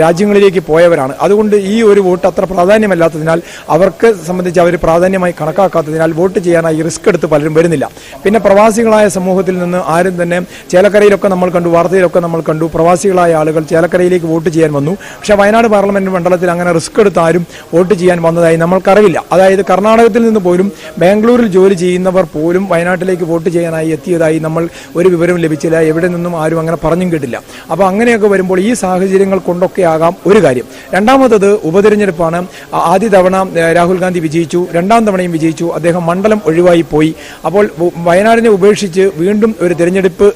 രാജ്യങ്ങളിലേക്ക് പോയവരാണ്. അതുകൊണ്ട് ഈ ഒരു വോട്ട് അത്ര പ്രാധാന്യമല്ലാത്തതിനാൽ അവർക്ക് സംബന്ധിച്ച് അവർ പ്രാധാന്യമായി കണക്കാക്കാത്തതിനാൽ വോട്ട് ചെയ്യാനായി റിസ്ക് എടുത്ത് പലരും വരുന്നില്ല. പിന്നെ പ്രവാസികളായ സമൂഹത്തിൽ നിന്ന് ആരും തന്നെ ചേലക്കരയിലൊക്കെ നമ്മൾ കണ്ടു വാർത്തയിലൊക്കെ നമ്മൾ കണ്ടു. പ്രവാസികളായ ആളുകൾ ചേലക്കരയിലേക്ക് വോട്ട് ചെയ്യാൻ വന്നു. പക്ഷെ വയനാട് പാർലമെന്റ് മണ്ഡലത്തിൽ അങ്ങനെ റിസ്ക് എടുത്ത് ആരും വോട്ട് ചെയ്യാൻ വന്നതായി നമ്മൾക്കറിവില്ല അതായത് കർണാടകത്തിൽ നിന്ന് പോലും ബാംഗ്ലൂരിൽ ജോലി ചെയ്യുന്നവർ പോലും വയനാട്ടിലേക്ക് വോട്ട് ചെയ്യാനായി എത്തിയതായി നമ്മൾ ഒരു വിവരം ലഭിച്ചില്ല. എവിടെ നിന്നും ആരും അങ്ങനെ പറഞ്ഞും കേട്ടില്ല. അപ്പോൾ അങ്ങനെയൊക്കെ വരുമ്പോൾ ഈ സാഹചര്യങ്ങൾ കൊണ്ടൊക്കെ ആകാം ഒരു കാര്യം. രണ്ടാമത്തത് ഉപതെരഞ്ഞെടുപ്പാണ്. ആദ്യ തവണ രാഹുൽ ഗാന്ധി വിജയിച്ചു. രണ്ടാം തവണയും വിജയിച്ചു. അദ്ദേഹം മണ്ഡലം ഒഴിവായി പോയി. അപ്പോൾ വയനാടിനെ ഉപേക്ഷിച്ച് വീണ്ടും ഒരു തെരഞ്ഞെടുപ്പ്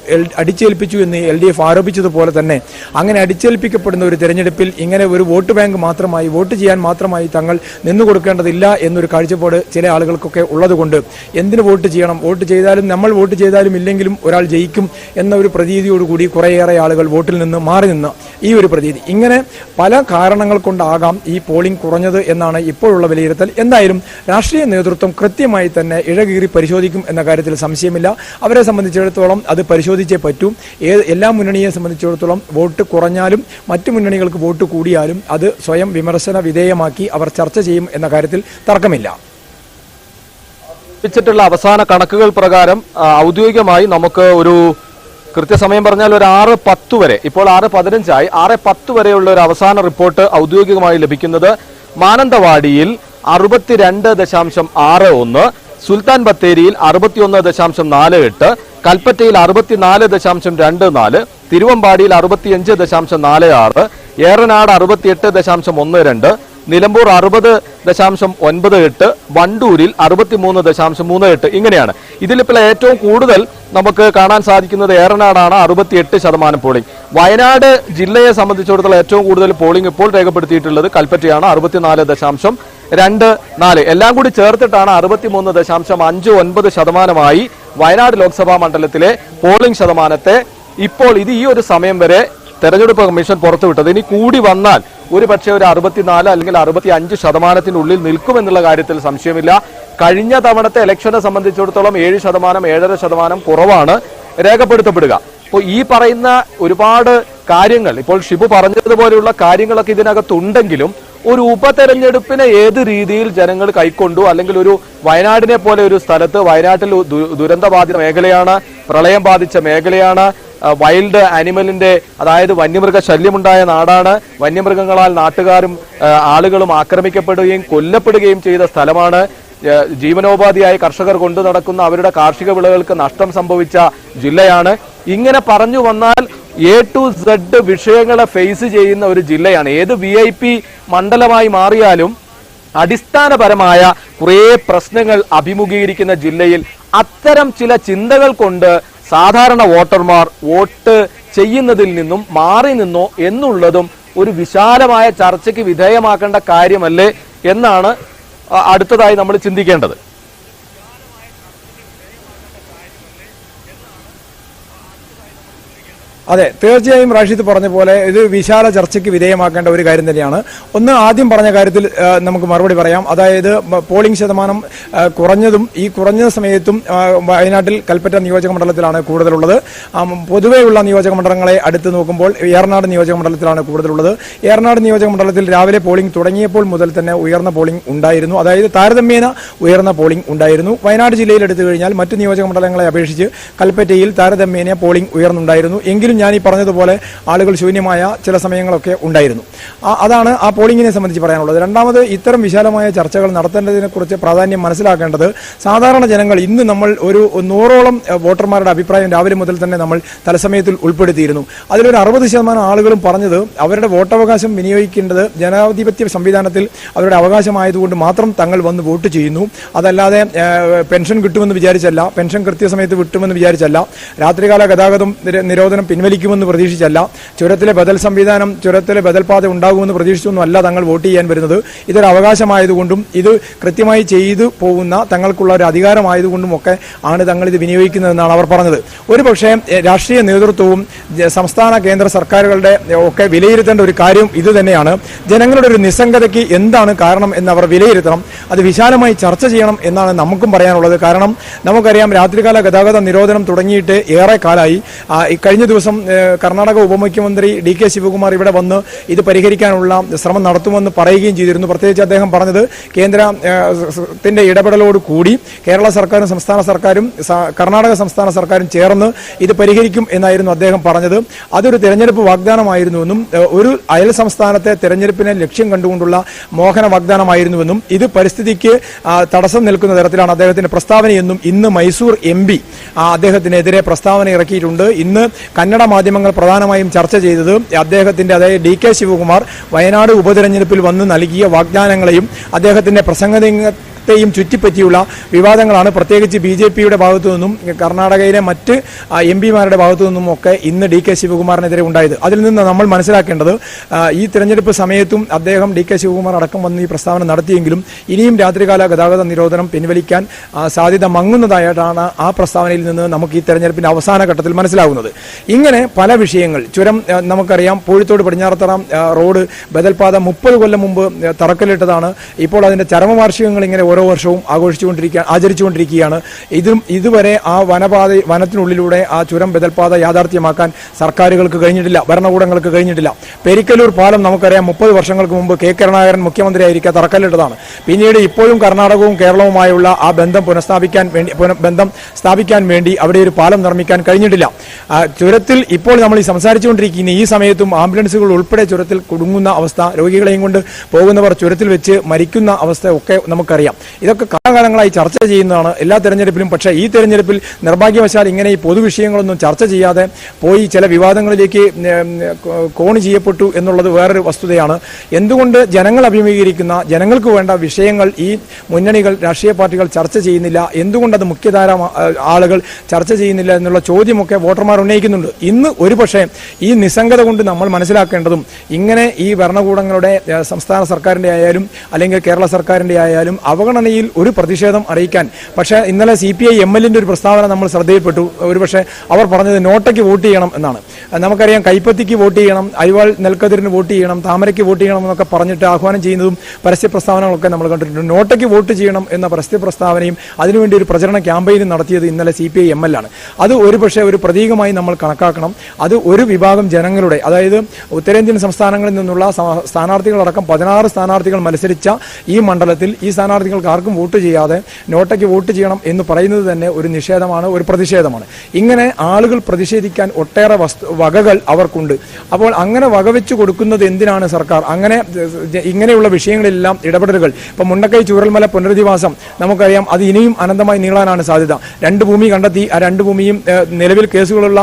അടിച്ചേൽപ്പിച്ചു എന്ന് എൽ ഡി എഫ് ആരോപിച്ചതുപോലെ തന്നെ അങ്ങനെ അടിച്ചേൽപ്പിക്കപ്പെടുന്ന ഒരു തെരഞ്ഞെടുപ്പിൽ ഇങ്ങനെ ഒരു വോട്ട് ബാങ്ക് മാത്രമായി വോട്ട് ചെയ്യാൻ മാത്രമായി തങ്ങൾ നിന്നു കൊടുക്കേണ്ടതില്ല എന്നൊരു കാഴ്ചപ്പാട് ചില ആളുകൾക്കൊക്കെ ഉള്ളതുകൊണ്ട് എന്തിന് വോട്ട് ചെയ്യണം? വോട്ട് ചെയ്താലും നമ്മൾ വോട്ട് ചെയ്താലും ഇല്ലെങ്കിലും ഒരാൾ ജയിക്കും എന്ന ഒരു പ്രതീതിയോടുകൂടി കുറേയേറെ ആളുകൾ വോട്ടിൽ നിന്ന് മാറി നിന്ന് ഈ ഒരു പ്രതീതി. ഇങ്ങനെ പല കാരണങ്ങൾ കൊണ്ടാകാം ഈ പോളിംഗ് കുറഞ്ഞത് എന്നാണ് ഇപ്പോഴുള്ള വിലയിരുത്തൽ. എന്തായാലും രാഷ്ട്രീയ നേതൃത്വം കൃത്യമായി തന്നെ ഇഴകീറി പരിശോധിക്കും എന്ന കാര്യത്തിൽ സംശയമില്ല. അവരെ സംബന്ധിച്ചിടത്തോളം അത് പരിശോധിച്ചേ പറ്റൂ. എല്ലാ മുന്നണിയെ സംബന്ധിച്ചിടത്തോളം വോട്ട് കുറഞ്ഞാലും മറ്റു മുന്നണികൾക്ക് വോട്ട് കൂടിയാലും അത് സ്വയം വിമർശന വിധേയമാക്കി അവർ ചർച്ച ചെയ്യും എന്ന കാര്യത്തിൽ തർക്കമില്ല. ിച്ചിട്ടുള്ള അവസാന കണക്കുകൾ പ്രകാരം ഔദ്യോഗികമായി നമുക്ക് ഒരു കൃത്യസമയം പറഞ്ഞാൽ ഒരു ആറ് പത്ത് വരെ ഇപ്പോൾ ആറ് പതിനഞ്ചായി ആറ് പത്ത് വരെയുള്ള ഒരു അവസാന റിപ്പോർട്ട് ഔദ്യോഗികമായി ലഭിക്കുന്നത് മാനന്തവാടിയിൽ അറുപത്തിരണ്ട് ദശാംശം ആറ് ഒന്ന് സുൽത്താൻ ബത്തേരിയിൽ അറുപത്തിയൊന്ന് ദശാംശം നാല് എട്ട് കൽപ്പറ്റയിൽ അറുപത്തിനാല് ദശാംശം രണ്ട് നാല് തിരുവമ്പാടിയിൽ അറുപത്തിയഞ്ച് ദശാംശം നാല് ആറ് ഏറനാട് അറുപത്തിയെട്ട് ദശാംശം ഒന്ന് രണ്ട് നിലമ്പൂർ അറുപത് ദശാംശം ഒൻപത് എട്ട് വണ്ടൂരിൽ അറുപത്തിമൂന്ന് ദശാംശം മൂന്ന് എട്ട് ഇങ്ങനെയാണ്. ഇതിലിപ്പോൾ ഏറ്റവും കൂടുതൽ നമുക്ക് കാണാൻ സാധിക്കുന്നത് ഏറനാടാണ് അറുപത്തിയെട്ട് ശതമാനം പോളിംഗ് വയനാട് ജില്ലയെ സംബന്ധിച്ചിടത്തോളം ഏറ്റവും കൂടുതൽ പോളിംഗ് ഇപ്പോൾ രേഖപ്പെടുത്തിയിട്ടുള്ളത് കൽപ്പറ്റയാണ് അറുപത്തിനാല് ദശാംശം രണ്ട് നാല്. എല്ലാം കൂടി ചേർത്തിട്ടാണ് അറുപത്തിമൂന്ന് ദശാംശം അഞ്ച് ഒൻപത് ശതമാനമായി വയനാട് ലോക്സഭാ മണ്ഡലത്തിലെ പോളിംഗ് ശതമാനത്തെ ഇപ്പോൾ ഇത് ഈ ഒരു സമയം വരെ തെരഞ്ഞെടുപ്പ് കമ്മീഷൻ പുറത്തുവിട്ടത്. ഇനി കൂടി വന്നാൽ ഒരു പക്ഷേ ഒരു അറുപത്തിനാല് അല്ലെങ്കിൽ അറുപത്തി അഞ്ച് ശതമാനത്തിനുള്ളിൽ നിൽക്കുമെന്നുള്ള കാര്യത്തിൽ സംശയമില്ല. കഴിഞ്ഞ തവണത്തെ ഇലക്ഷനെ സംബന്ധിച്ചിടത്തോളം ഏഴ് ശതമാനം ഏഴര ശതമാനം കുറവാണ് രേഖപ്പെടുത്തപ്പെടുക. അപ്പോൾ ഈ പറയുന്ന ഒരുപാട് കാര്യങ്ങൾ ഇപ്പോൾ ഷിബു പറഞ്ഞതുപോലെയുള്ള കാര്യങ്ങളൊക്കെ ഇതിനകത്തുണ്ടെങ്കിലും ഒരു ഉപതെരഞ്ഞെടുപ്പിനെ ഏത് രീതിയിൽ ജനങ്ങൾ കൈക്കൊണ്ടു? അല്ലെങ്കിൽ ഒരു വയനാടിനെ പോലെ ഒരു സ്ഥലത്ത് വയനാട്ടിൽ ദുരന്ത ദുരന്തബാധിത മേഖലയാണ് പ്രളയം ബാധിച്ച മേഖലയാണ് വൈൽഡ് ആനിമലിന്റെ അതായത് വന്യമൃഗ ശല്യമുണ്ടായ നാടാണ്. വന്യമൃഗങ്ങളാൽ നാട്ടുകാരും ആളുകളും ആക്രമിക്കപ്പെടുകയും കൊല്ലപ്പെടുകയും ചെയ്ത സ്ഥലമാണ്. ജീവനോപാധിയായി കർഷകർ കൊണ്ടു നടക്കുന്ന അവരുടെ കാർഷിക വിളകൾക്ക് നഷ്ടം സംഭവിച്ച ജില്ലയാണ്. ഇങ്ങനെ പറഞ്ഞു വന്നാൽ എ ടു സെഡ് വിഷയങ്ങളെ ഫേസ് ചെയ്യുന്ന ഒരു ജില്ലയാണ്. ഏത് വി ഐ പി മണ്ഡലമായി മാറിയാലും അടിസ്ഥാനപരമായ കുറേ പ്രശ്നങ്ങൾ അഭിമുഖീകരിക്കുന്ന ജില്ലയിൽ അത്തരം ചില ചിന്തകൾ കൊണ്ട് സാധാരണ വോട്ടർമാർ വോട്ട് ചെയ്യുന്നതിൽ നിന്നും മാറി നിന്നോ എന്നുള്ളതും ഒരു വിശാലമായ ചർച്ചയ്ക്ക് വിധേയമാക്കേണ്ട കാര്യമല്ലേ എന്നാണ് അടുത്തതായി നമ്മൾ ചിന്തിക്കേണ്ടത്. അതെ തീർച്ചയായും റാഷിദ് പറഞ്ഞ പോലെ ഇത് വിശാല ചർച്ചയ്ക്ക് വിധേയമാക്കേണ്ട ഒരു കാര്യം തന്നെയാണ്. ഒന്ന് ആദ്യം പറഞ്ഞ കാര്യത്തിൽ നമുക്ക് മറുപടി പറയാം. അതായത് പോളിംഗ് ശതമാനം കുറഞ്ഞതും ഈ കുറഞ്ഞ സമയത്തും വയനാട്ടിൽ കൽപ്പറ്റ നിയോജക മണ്ഡലത്തിലാണ് കൂടുതലുള്ളത്. പൊതുവെയുള്ള നിയോജക മണ്ഡലങ്ങളെ അടുത്ത് നോക്കുമ്പോൾ ഏറനാട് നിയോജക മണ്ഡലത്തിലാണ് കൂടുതലുള്ളത്. ഏറനാട് നിയോജക മണ്ഡലത്തിൽ രാവിലെ പോളിംഗ് തുടങ്ങിയപ്പോൾ മുതൽ തന്നെ ഉയർന്ന പോളിംഗ് ഉണ്ടായിരുന്നു. അതായത് താരതമ്യേന ഉയർന്ന പോളിംഗ് ഉണ്ടായിരുന്നു. വയനാട് ജില്ലയിൽ എടുത്തു കഴിഞ്ഞാൽ മറ്റ് നിയോജക മണ്ഡലങ്ങളെ അപേക്ഷിച്ച് കൽപ്പറ്റയിൽ താരതമ്യേന പോളിംഗ് ഉയർന്നുണ്ടായിരുന്നു. എങ്കിലും ഞാൻ ഈ പറഞ്ഞതുപോലെ ആളുകൾ ശൂന്യമായ ചില സമയങ്ങളൊക്കെ ഉണ്ടായിരുന്നു. അതാണ് ആ പോളിംഗിനെ സംബന്ധിച്ച് പറയാനുള്ളത്. രണ്ടാമത് ഇത്തരം വിശാലമായ ചർച്ചകൾ നടത്തേണ്ടതിനെക്കുറിച്ച് പ്രാധാന്യം മനസ്സിലാക്കേണ്ടത് സാധാരണ ജനങ്ങൾ ഇന്ന് നമ്മൾ ഒരു നൂറോളം വോട്ടർമാരുടെ അഭിപ്രായം രാവിലെ മുതൽ തന്നെ നമ്മൾ തലസമയത്തിൽ ഉൾപ്പെടുത്തിയിരുന്നു. അതിലൊരു അറുപത് ശതമാനം ആളുകളും പറഞ്ഞത് അവരുടെ വോട്ടവകാശം വിനിയോഗിക്കേണ്ടത് ജനാധിപത്യ സംവിധാനത്തിൽ അവരുടെ അവകാശമായതുകൊണ്ട് മാത്രം തങ്ങൾ വന്ന് വോട്ട് ചെയ്യുന്നു. അതല്ലാതെ പെൻഷൻ കിട്ടുമെന്ന് വിചാരിച്ചല്ല പെൻഷൻ കൃത്യസമയത്ത് കിട്ടുമെന്ന് വിചാരിച്ചല്ല. രാത്രികാല ഗതാഗതം നിരോധനം പിൻവലിക്കുമെന്ന് പ്രതീക്ഷിച്ചല്ല. ചുരത്തിലെ ബദൽ സംവിധാനം ചുരത്തിലെ ബദൽപാത ഉണ്ടാകുമെന്ന് പ്രതീക്ഷിച്ചൊന്നുമല്ല തങ്ങൾ വോട്ട് ചെയ്യാൻ വരുന്നത്. ഇതൊരു അവകാശമായതുകൊണ്ടും ഇത് കൃത്യമായി ചെയ്തു പോകുന്ന തങ്ങൾക്കുള്ള ഒരു അധികാരമായതുകൊണ്ടും ഒക്കെ ആണ് തങ്ങൾ ഇത് വിനിയോഗിക്കുന്നതെന്നാണ് അവർ പറഞ്ഞത്. ഒരു പക്ഷേ രാഷ്ട്രീയ നേതൃത്വവും സംസ്ഥാന കേന്ദ്ര സർക്കാരുകളുടെ ഒക്കെ വിലയിരുത്തേണ്ട ഒരു കാര്യം ഇത് തന്നെയാണ്. ജനങ്ങളുടെ ഒരു നിസ്സംഗതയ്ക്ക് എന്താണ് കാരണം എന്ന് അവർ വിലയിരുത്തണം. അത് വിശാലമായി ചർച്ച ചെയ്യണം എന്നാണ് നമുക്കും പറയാനുള്ളത്. കാരണം നമുക്കറിയാം രാത്രികാല ഗതാഗത നിരോധനം തുടങ്ങിയിട്ട് ഏറെ കാലമായി കഴിഞ്ഞ ദിവസം ഏ, കർണാടക ഉപമുഖ്യമന്ത്രി ഡി കെ ശിവകുമാർ ഇവിടെ വന്ന് ഇത് പരിഹരിക്കാനുള്ള ശ്രമം നടത്തുമെന്ന് പറയുകയും ചെയ്തിരുന്നു. പ്രത്യേകിച്ച് അദ്ദേഹം പറഞ്ഞത് കേന്ദ്രത്തിന്റെ ഇടപെടലോട് കൂടി കേരള സർക്കാരും സംസ്ഥാന സർക്കാരും കർണാടക സംസ്ഥാന സർക്കാരും ചേർന്ന് ഇത് പരിഹരിക്കും എന്നായിരുന്നു അദ്ദേഹം പറഞ്ഞത്. അതൊരു തെരഞ്ഞെടുപ്പ് വാഗ്ദാനമായിരുന്നുവെന്നും ഒരു അയൽ സംസ്ഥാനത്തെ തെരഞ്ഞെടുപ്പിനെ ലക്ഷ്യം കണ്ടുകൊണ്ടുള്ള മോഹന വാഗ്ദാനമായിരുന്നുവെന്നും ഇത് പരിസ്ഥിതിക്ക് തടസ്സം നിൽക്കുന്ന തരത്തിലാണ് അദ്ദേഹത്തിന്റെ പ്രസ്താവനയെന്നും ഇന്ന് മൈസൂർ എം പി അദ്ദേഹത്തിനെതിരെ പ്രസ്താവന ഇറക്കിയിട്ടുണ്ട്. ഇന്ന് കന്നഡ മാധ്യമങ്ങൾ പ്രധാനമായും ചർച്ച ചെയ്തത് അദ്ദേഹത്തിന്റെ അതായത് ഡി കെ ശിവകുമാർ വയനാട് ഉപതെരഞ്ഞെടുപ്പിൽ വന്ന് നൽകിയ വാഗ്ദാനങ്ങളെയും അദ്ദേഹത്തിന്റെ പ്രസംഗ ഒക്കെയും ചുറ്റിപ്പറ്റിയുള്ള വിവാദങ്ങളാണ് പ്രത്യേകിച്ച് ബി ജെ പിയുടെ ഭാഗത്തു നിന്നും കർണാടകയിലെ മറ്റ് എം പിമാരുടെ ഭാഗത്തു നിന്നും ഒക്കെ ഇന്ന് ഡി കെ ശിവകുമാറിനെതിരെ ഉണ്ടായത്. അതിൽ നിന്ന് നമ്മൾ മനസ്സിലാക്കേണ്ടത് ഈ തെരഞ്ഞെടുപ്പ് സമയത്തും അദ്ദേഹം ഡി കെ ശിവകുമാർ അടക്കം വന്ന് ഈ പ്രസ്താവന നടത്തിയെങ്കിലും ഇനിയും രാത്രികാല ഗതാഗത നിരോധനം പിൻവലിക്കാൻ സാധ്യത മങ്ങുന്നതായിട്ടാണ് ആ പ്രസ്താവനയിൽ നിന്ന് നമുക്ക് ഈ തെരഞ്ഞെടുപ്പിന്റെ അവസാന ഘട്ടത്തിൽ മനസ്സിലാകുന്നത് ഇങ്ങനെ പല വിഷയങ്ങൾ ചുരം നമുക്കറിയാം പൂഴിത്തോട് പടിഞ്ഞാറത്തറ റോഡ് ബദൽപാത മുപ്പത് കൊല്ലം മുമ്പ് തറക്കല്ലിട്ടതാണ്. ഇപ്പോൾ അതിന്റെ ചരമവാർഷികങ്ങൾ ഇങ്ങനെ ഓരോ വർഷവും ആഘോഷിച്ചുകൊണ്ടിരിക്കുക ആചരിച്ചുകൊണ്ടിരിക്കുകയാണ്. ഇതും ഇതുവരെ ആ വനപാത വനത്തിനുള്ളിലൂടെ ആ ചുരം ബദൽപാത യാഥാർത്ഥ്യമാക്കാൻ സർക്കാരുകൾക്ക് കഴിഞ്ഞിട്ടില്ല ഭരണകൂടങ്ങൾക്ക് കഴിഞ്ഞിട്ടില്ല. പെരിക്കലൂർ പാലം നമുക്കറിയാം മുപ്പത് വർഷങ്ങൾക്ക് മുമ്പ് കെ. കരുണാകരൻ മുഖ്യമന്ത്രിയായിരിക്കെ തറക്കല്ലിട്ടതാണ്. പിന്നീട് ഇപ്പോഴും കർണാടകവും കേരളവുമായുള്ള ആ ബന്ധം പുനഃസ്ഥാപിക്കാൻ വേണ്ടി ബന്ധം സ്ഥാപിക്കാൻ വേണ്ടി അവിടെ ഒരു പാലം നിർമ്മിക്കാൻ കഴിഞ്ഞിട്ടില്ല. ചുരത്തിൽ ഇപ്പോൾ നമ്മൾ ഈ സംസാരിച്ചുകൊണ്ടിരിക്കുന്ന ഈ സമയത്തും ആംബുലൻസുകൾ ഉൾപ്പെടെ ചുരത്തിൽ കുടുങ്ങുന്ന അവസ്ഥ രോഗികളെയും കൊണ്ട് പോകുന്നവർ ചുരത്തിൽ വെച്ച് മരിക്കുന്ന അവസ്ഥ ഒക്കെ നമുക്കറിയാം. ഇതൊക്കെ കാലകാലങ്ങളായി ചർച്ച ചെയ്യുന്നതാണ് എല്ലാ തെരഞ്ഞെടുപ്പിലും. പക്ഷേ ഈ തെരഞ്ഞെടുപ്പിൽ നിർഭാഗ്യവശാൽ ഇങ്ങനെ ഈ പൊതുവിഷയങ്ങളൊന്നും ചർച്ച ചെയ്യാതെ പോയി ചില വിവാദങ്ങളിലേക്ക് കോണി ചെയ്യപ്പെട്ടു എന്നുള്ളത് വേറൊരു വസ്തുതയാണ്. എന്തുകൊണ്ട് ജനങ്ങൾ അഭിമുഖീകരിക്കുന്ന ജനങ്ങൾക്ക് വേണ്ട വിഷയങ്ങൾ ഈ മുന്നണികൾ രാഷ്ട്രീയ പാർട്ടികൾ ചർച്ച ചെയ്യുന്നില്ല? എന്തുകൊണ്ടത് മുഖ്യധാര ആളുകൾ ചർച്ച ചെയ്യുന്നില്ല എന്നുള്ള ചോദ്യമൊക്കെ വോട്ടർമാർ ഉന്നയിക്കുന്നുണ്ട്. ഇന്ന് ഒരുപക്ഷെ ഈ നിസ്സംഗത കൊണ്ട് നമ്മൾ മനസ്സിലാക്കേണ്ടതും ഇങ്ങനെ ഈ ഭരണകൂടങ്ങളുടെ സംസ്ഥാന സർക്കാരിന്റെ ആയാലും അല്ലെങ്കിൽ കേരള സർക്കാരിന്റെ ആയാലും അവഗണനയിൽ ഒരു പ്രതിഷേധം അറിയിക്കാൻ. പക്ഷേ ഇന്നലെ സി പി ഐ എം ഒരു പ്രസ്താവന നമ്മൾ ശ്രദ്ധയിൽപ്പെട്ടു. ഒരുപക്ഷെ അവർ പറഞ്ഞത് നോട്ടയ്ക്ക് വോട്ട് ചെയ്യണം എന്നാണ്. നമുക്കറിയാം കൈപ്പത്തിക്ക് വോട്ട് ചെയ്യണം അരിവാൾ നെൽക്കതിരിന് വോട്ട് ചെയ്യണം താമരയ്ക്ക് വോട്ട് ചെയ്യണം എന്നൊക്കെ പറഞ്ഞിട്ട് ആഹ്വാനം ചെയ്യുന്നതും പരസ്യ പ്രസ്താവനകളൊക്കെ നമ്മൾ കണ്ടിട്ടുണ്ട്. നോട്ടയ്ക്ക് വോട്ട് ചെയ്യണം എന്ന പരസ്യ പ്രസ്താവനയും അതിനുവേണ്ടി ഒരു പ്രചരണ ക്യാമ്പയിനും നടത്തിയത് ഇന്നലെ C P I M L ആണ്. അത് ഒരുപക്ഷെ ഒരു പ്രതീകമായി നമ്മൾ കണക്കാക്കണം. അത് ഒരു വിഭാഗം ജനങ്ങളുടെ അതായത് ഉത്തരേന്ത്യൻ സംസ്ഥാനങ്ങളിൽ നിന്നുള്ള സ്ഥാനാർത്ഥികളടക്കം പതിനാറ് സ്ഥാനാർത്ഥികൾ മത്സരിച്ച ഈ മണ്ഡലത്തിൽ ഈ സ്ഥാനാർത്ഥികൾക്ക് ആർക്കും വോട്ട് ചെയ്യാതെ നോട്ടയ്ക്ക് വോട്ട് ചെയ്യണം എന്ന് പറയുന്നത് തന്നെ ഒരു നിഷേധമാണ് ഒരു പ്രതിഷേധമാണ്. ഇങ്ങനെ ആളുകൾ പ്രതിഷേധിക്കാൻ ഒട്ടേറെ വസ്തു വകകൾ അവർക്കുണ്ട്. അപ്പോൾ അങ്ങനെ വകവെച്ച് കൊടുക്കുന്നത് എന്തിനാണ് സർക്കാർ? അങ്ങനെ ഇങ്ങനെയുള്ള വിഷയങ്ങളെല്ലാം ഇടപെടലുകൾ. ഇപ്പൊ മുണ്ടക്കൈ ചൂരൽമല പുനരധിവാസം നമുക്കറിയാം അത് ഇനിയും അനന്തമായി നീളാനാണ് സാധ്യത. രണ്ട് ഭൂമി കണ്ടെത്തി ആ രണ്ട് ഭൂമിയും നിലവിൽ കേസുകളുള്ള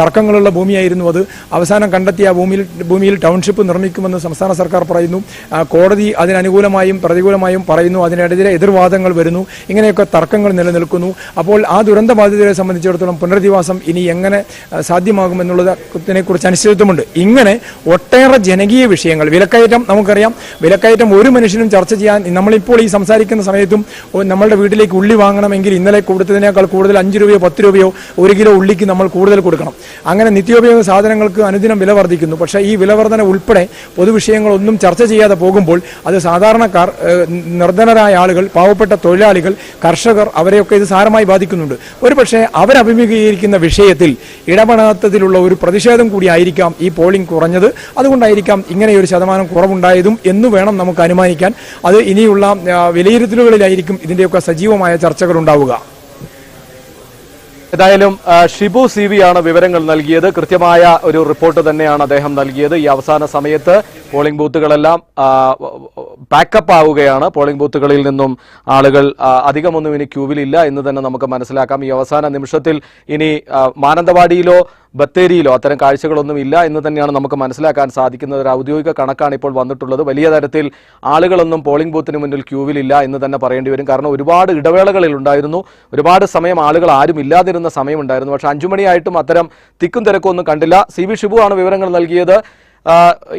തർക്കങ്ങളുള്ള ഭൂമിയായിരുന്നു അത്. അവസാനം കണ്ടെത്തിയ ഭൂമിയിൽ ഭൂമിയിൽ ടൗൺഷിപ്പ് നിർമ്മിക്കുമെന്ന് സംസ്ഥാന സർക്കാർ പറയുന്നു. കോടതി അതിനനുകൂലമായും പ്രതികൂലമായും പറയുന്നു. അതിനെതിരെ എതിർവാദങ്ങൾ വരുന്നു ഇങ്ങനെയൊക്കെ തർക്കങ്ങൾ നിലനിൽക്കുന്നു. അപ്പോൾ ആ ദുരന്ത ബാധിതരെ സംബന്ധിച്ചിടത്തോളം പുനരധിവാസം ഇനി എങ്ങനെ ആ, സാധ്യമാകുമെന്നുള്ളതിനെ കുറിച്ച് അനിശ്ചിതത്വമുണ്ട്. ഇങ്ങനെ ഒട്ടേറെ ജനകീയ വിഷയങ്ങൾ വിലക്കയറ്റം നമുക്കറിയാം. വിലക്കയറ്റം ഒരു മനുഷ്യനും ചർച്ച ചെയ്യാൻ നമ്മളിപ്പോൾ ഈ സംസാരിക്കുന്ന സമയത്തും നമ്മളുടെ വീട്ടിലേക്ക് ഉള്ളി വാങ്ങണമെങ്കിൽ ഇന്നലെ കൊടുത്തതിനേക്കാൾ കൂടുതൽ അഞ്ച് രൂപയോ പത്ത് രൂപയോ ഒരു കിലോ ഉള്ളിക്ക് നമ്മൾ കൂടുതൽ കൊടുക്കണം. അങ്ങനെ നിത്യോപയോഗ സാധനങ്ങൾക്ക് അനുദിനം വില വർദ്ധിക്കുന്നു. പക്ഷേ ഈ വിലവർദ്ധന ഉൾപ്പെടെ പൊതുവിഷയങ്ങളൊന്നും ചർച്ച ചെയ്യാതെ പോകുമ്പോൾ അത് സാധാരണക്കാർ നിർധനരായ ആളുകൾ പാവപ്പെട്ട തൊഴിലാളികൾ കർഷകർ അവരെയൊക്കെ ഇത് സാരമായി ബാധിക്കുന്നുണ്ട്. ഒരു പക്ഷേ അവരഭിമുഖീകരിക്കുന്ന വിഷയത്തിൽ ഇടപെടാത്തതിലുള്ള ഒരു പ്രതിഷേധം കൂടി ആയിരിക്കാം ഈ പോളിംഗ് കുറഞ്ഞത്. അതുകൊണ്ടായിരിക്കാം ഇങ്ങനെ ഒരു ശതമാനം കുറവുണ്ടായതും എന്ന് വേണം നമുക്ക് അനുമാനിക്കാൻ. അത് ഇനിയുള്ള വിലയിരുത്തലുകളിലായിരിക്കും ഇതിന്റെയൊക്കെ സജീവമായ ചർച്ചകൾ ഉണ്ടാവുക. ഏതായാലും ഷിബു സി ആണ് വിവരങ്ങൾ നൽകിയത്. കൃത്യമായ ഒരു റിപ്പോർട്ട് തന്നെയാണ് അദ്ദേഹം നൽകിയത്. ഈ അവസാന സമയത്ത് പോളിംഗ് ബൂത്തുകളെല്ലാം ബാക്കപ്പ് ആവുകയാണ്. പോളിംഗ് ബൂത്തുകളിൽ നിന്നും ആളുകൾ അധികമൊന്നും ഇനി ക്യൂവിലില്ല എന്ന് തന്നെ നമുക്ക് മനസ്സിലാക്കാം. ഈ അവസാന നിമിഷത്തിൽ ഇനി മാനന്തവാടിയിലോ ബത്തേരിയിലോ അത്തരം കാഴ്ചകളൊന്നും ഇല്ല എന്ന് തന്നെയാണ് നമുക്ക് മനസ്സിലാക്കാൻ സാധിക്കുന്നത്. ഒരു ഔദ്യോഗിക കണക്കാണ് ഇപ്പോൾ വന്നിട്ടുള്ളത്. വലിയ തരത്തിൽ ആളുകളൊന്നും പോളിംഗ് ബൂത്തിന് മുന്നിൽ ക്യൂവിലില്ല എന്ന് തന്നെ പറയേണ്ടി വരും. കാരണം ഒരുപാട് ഇടവേളകളിൽ ഉണ്ടായിരുന്നു. ഒരുപാട് സമയം ആളുകൾ ആരും ഇല്ലാതിരുന്ന സമയമുണ്ടായിരുന്നു പക്ഷെ അഞ്ചുമണിയായിട്ടും അത്തരം തിക്കും തിരക്കും ഒന്നും കണ്ടില്ല. സി വി ഷിബു ആണ് വിവരങ്ങൾ നൽകിയത്.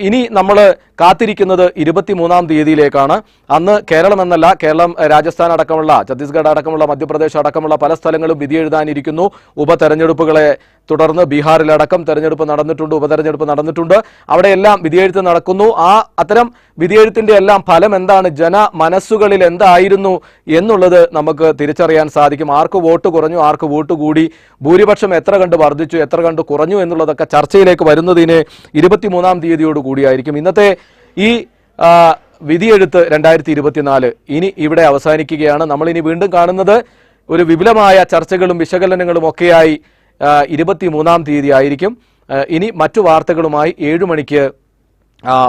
ഇനി നമ്മൾ കാത്തിരിക്കുന്നത് ഇരുപത്തിമൂന്നാം തീയതിയിലേക്കാണ്. അന്ന് കേരളം എന്നല്ല കേരളം രാജസ്ഥാൻ അടക്കമുള്ള ഛത്തീസ്ഗഡ് അടക്കമുള്ള മധ്യപ്രദേശ് അടക്കമുള്ള പല സ്ഥലങ്ങളും വിധി എഴുതാനിരിക്കുന്നു. ഉപതെരഞ്ഞെടുപ്പുകളെ തുടർന്ന് ബീഹാറിലടക്കം തെരഞ്ഞെടുപ്പ് നടന്നിട്ടുണ്ട് ഉപതെരഞ്ഞെടുപ്പ് നടന്നിട്ടുണ്ട്. അവിടെയെല്ലാം വിധിയെഴുത്ത് നടക്കുന്നു. ആ അത്തരം വിധിയെഴുത്തിന്റെ എല്ലാം ഫലം എന്താണ്? ജന മനസ്സുകളിൽ എന്തായിരുന്നു എന്നുള്ളത് നമുക്ക് തിരിച്ചറിയാൻ സാധിക്കും. ആർക്ക് വോട്ട് കുറഞ്ഞു ആർക്ക് വോട്ട് കൂടി ഭൂരിപക്ഷം എത്ര കണ്ട് വർദ്ധിച്ചു എത്ര കണ്ട് കുറഞ്ഞു എന്നുള്ളതൊക്കെ ചർച്ചയിലേക്ക് വരുന്നതിന് ഇരുപത്തിമൂന്നാം തീയതിയോട് കൂടിയായിരിക്കും ഇന്നത്തെ ഈ വിധിയെടുത്ത് രണ്ടായിരത്തി ഇരുപത്തിനാല് ഇനി ഇവിടെ അവസാനിക്കുകയാണ്. നമ്മൾ ഇനി വീണ്ടും കാണുന്നത് ഒരു വിപുലമായ ചർച്ചകളും വിശകലനങ്ങളും ഒക്കെയായി ഇരുപത്തിമൂന്നാം തീയതി ആയിരിക്കും ഇനി മറ്റു വാർത്തകളുമായി ഏഴു മണിക്ക്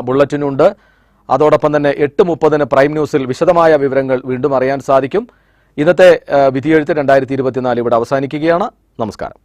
ബുള്ളറ്റിനുണ്ട് അതോടൊപ്പം തന്നെ എട്ട് മുപ്പതിന് പ്രൈം ന്യൂസിൽ വിശദമായ വിവരങ്ങൾ വീണ്ടും അറിയാൻ സാധിക്കും. ഇന്നത്തെ വിധിയെഴുത്ത് രണ്ടായിരത്തി ഇരുപത്തിനാല് ഇവിടെ അവസാനിക്കുകയാണ്. നമസ്കാരം.